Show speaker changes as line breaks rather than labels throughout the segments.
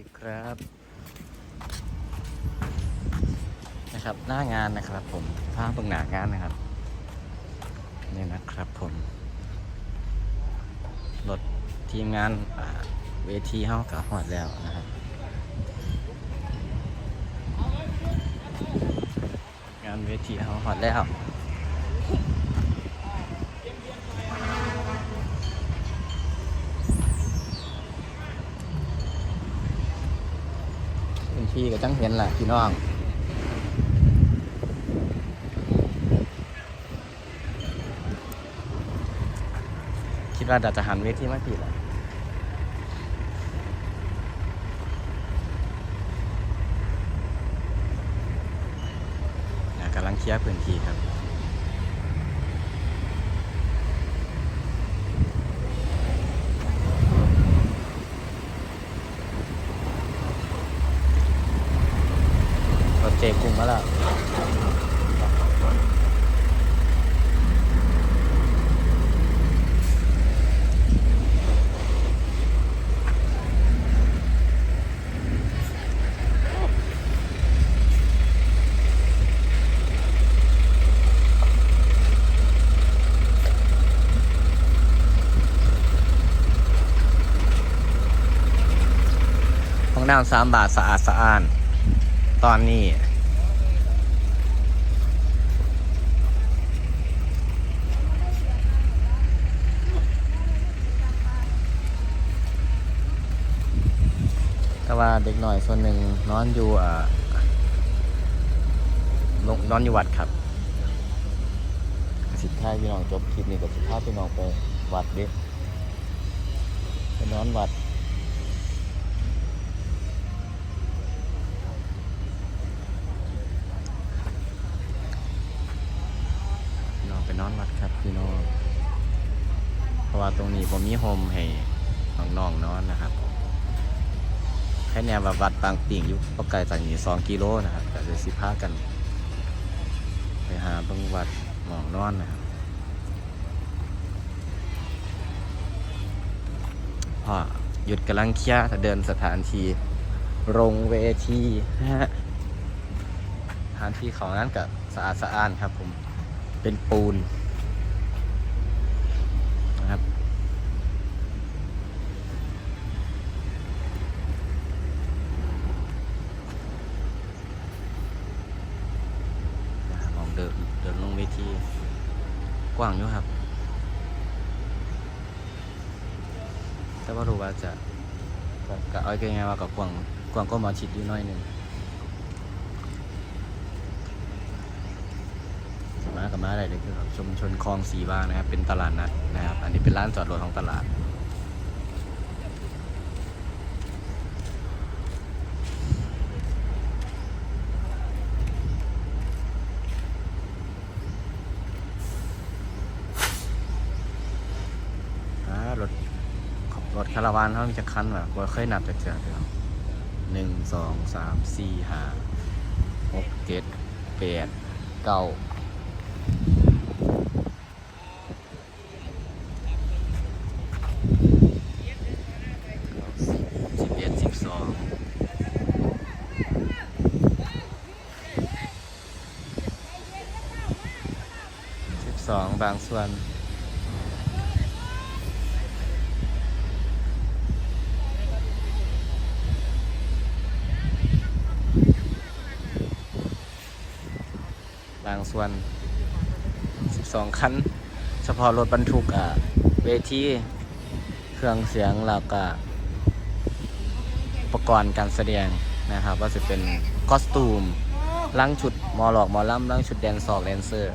ดีครับนะครับ หน้างานนะครับ ผมภาพเบื้องหน้างานนะครับนี่นะครับผมรถทีมงานเวทีเฮากับหอดแล้วนะครับงานเวทีเฮาหอดแล้ว ที่ก็จังเห็นแหละพี่น้องคิดว่าเราจะหันเวทีมากี่ละนะกำลังเคลียร์พื้นที่ครับ รถเจกุ้งมาแล้วห้องน้ำสามบาทสะอาดสะอ้าน ตอนนี้ แต่ว่าเด็กหน่อยส่วนหนึ่งนอนอยู่อ่านอนอยู่วัดครับสิท้ายพี่น้องจบคลิปนี้ก็สิพาพี่น้องไปวัดเด็กไปนอนวัดพี่น้องไปนอนวัดครับพี่น้องเพราะว่าตรงนี้ผมมีโฮมให้น้องๆนอนนะครับ ค่เนี้ยว่าวัดบางปิ่งอยู่ก็ไกลจากนี้สองกิโลนะครับแต่จะสิพากัน ไปหาเบิ่งวัดหมองนอนนะครับพ่อหยุดกำลังเคลียร์เดินสถานที่โรงเวทีนะฮะสถานที่ของนั้นกับสะอาดสะอ้านครับผมเป็นปูนนะครับ ลองเดินเดินลงเวที กว้างอยู่ครับ แต่ว่ารู้ว่าจะก็ก็เอาง่ายๆว่ากับกว้างกว้างก็มาชิดอยู่น้อยหนึ่งมากับมาอะไรเลยคือครับชุมชนคลองสีบางนะครับเป็นตลาดนัดนะครับ อันนี้เป็นร้านจอดรถของตลาด อ่ารถรถ คาราวานเขามีจะคันแบบว่าเคยนับจากเจอเดียวหนึ่งสองสามสี่ห้าหกเจ็ดแปดเก้าสิบสิบเอ็ดสิบสองสิบสองบางส่วน บางส่วน 12 คัน เฉพาะรถบรรทุกอะเวทีเครื่องเสียงแล้วก็อุปกรณ์การแสดงนะครับ ว่าจะเป็นคอสตูมล่างชุดมอหลอกมอล่ำล่างชุดแดนซอกแดนเซอร์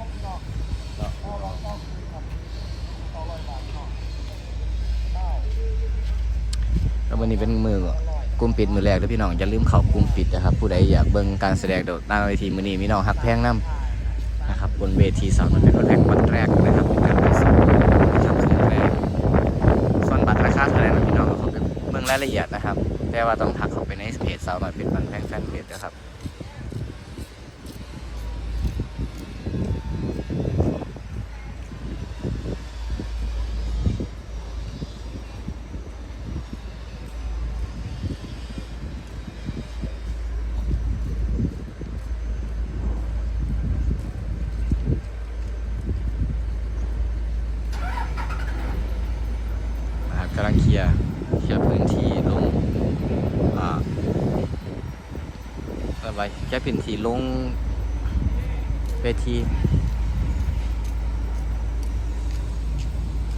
แล้ววันนี้เป็นมือกลุ่มปิดมือแรกเด้วพี่น้องอย่าลืมเข้ากลุ่มปิดนะครับ ผู้ใดอยากเบิ่งการแสดงโดดหน้าเวทีมือนี้มีน้องฮักแพงน้ำ นะครับบนเวทีสาวน้อยเป็นวันแรกวันแรกนะครับเป็นการไปสอนนะครับคืนแรกส่วนบัตรราคาเท่าไหร่นะพี่น้องก็เขาเปเมืองรายละเอียดนะครับ แต่ว่าต้องทักเข้าไปในเพจสาวน้อยเป็นวันแพงแฟนเพจนะครับ ไว้แค่พื้นที่ลงเวที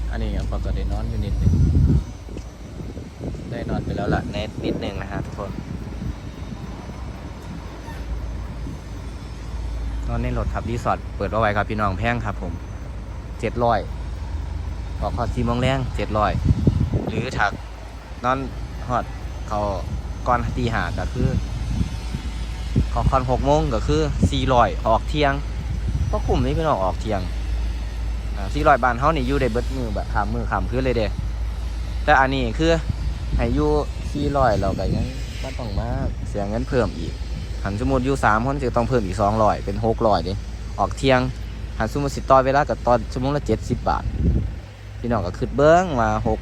อันนี้ยังปกตินอนอยู่นิดหนึงได้นอนไปแล้วล่ะเนตนิดหนึงนะฮะทุกคน นอนในรถครับรีสอร์ทเปิดเอาไว้ครับพี่น้องแพงครับผมเจ็ดร้อยออกขอทีโมงแรงเจ็ดร้อยหรือถักนอนฮอดเขาก่อนตีหาก็คือ ขาคอนหกโมงก็คือสี่ร้อยออกเที่ยงก็กลุ่มนี้พี่น้องออกเที่ยงสี่ร้อยบานเฮานี่อยู่ได้เบิดมือแบบขามมือขามคืนเลยเด้แต่อันนี้คือให้อยู่สี่ร้อยเราก็ยังก็ต้องมาเสียเงินเพิ่มอีกหันสมมติอยู่สามคนจะต้องเพิ่มอีกสองร้อยเป็นหกร้อยดิออกเที่ยงหันสมมติสิต่อเวลากับตอนชั่วโมงละเจ็ดสิบบาทพี่น้องก็ขึ้นเบิ้งมาหก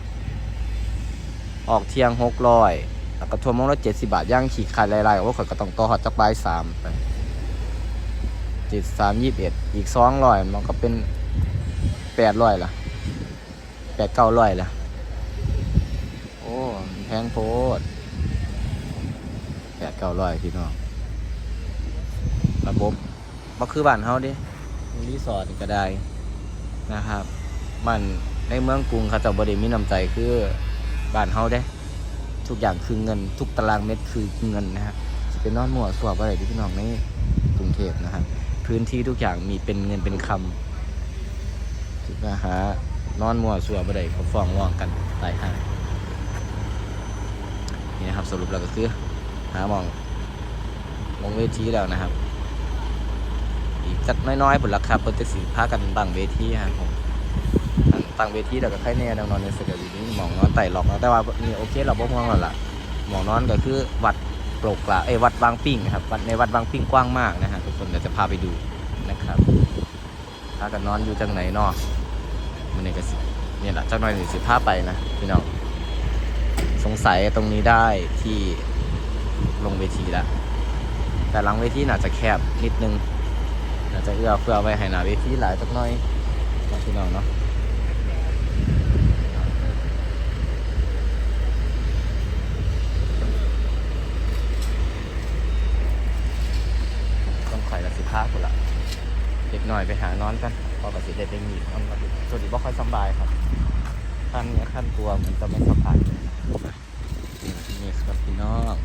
ออกเที่ยงหกร้อย แล้วก็ชั่วโมงละเจ็ดสิบบาทย่างขี่ขาดไล่ๆว่าข่อยก็ต้องต่อหอดจากบ่ายสามไปเจ็ดสามยี่สิบเอ็ดอีกสองร้อยมันก็เป็นแปดร้อยละแปดเก้าร้อยละโอ้แพงโพดแปดเก้าร้อยพี่น้องระบบบ่คือบ้านเฮาดิรีสอร์ทก็ได้นะครับ มันในเมืองกรุงเขาจะบ่ได้มีน้ำใจคือบ้านเฮาเด้ ทุกอย่างคือเงิน ทุกตารางเม็ดคือเงินนะฮะจะเป็นนอนหมั่วสวบอะไรที่พี่น้องในกรุงเทพนะครับพื้นที่ทุกอย่างมีเป็นเงินเป็นคำถึงมาหานอนหมั่วสวบอะไรเขาฟ้องร้องกันตายห่านี่นะครับสรุปแล้วก็คือหามองลงเวทีแล้วนะครับ อีกจักน้อยๆผลลัพธ์ครับเพิ่นจะสิพากันตั้งเวทีครับผม ตั้งตั้งเวทีแล้วก็ใครแน่ดังนอนในสกัดอยู่นี่หมองนอนไต่หลอกนะแต่ว่านี่โอเคเราบ่ม่วงแล้วล่ะหมองนอนก็คือวัดโปรกละเอ้วัดบางปิ้งนะครับวัดในวัดบางปิ้งกว้างมากนะฮะทุกคนเดี๋ยวจะพาไปดูนะครับพากันนอนอยู่จังไหนเนาะมันนี่ก็สิเนี่ยแหละจักหน่อยสิสิพาไปนะพี่น้องสงสัยตรงนี้ได้ที่ลงเวทีแล้วแต่หลังเวทีน่าจะแคบนิดนึงน่าจะเอื้อเพื่อไว้ให้หน้าเวทีหลายสักหน่อยนะพี่น้องเนาะ พุ่ละเด็กหน่อยไปหานอนกันพอกระสิเด็กไปหนีบมันก็สวัสดีบ่ค่อยสบายครับขั้นเนี้ยท่านตัวมันจะไม่สบายนี่นี่ครับพี่น้อง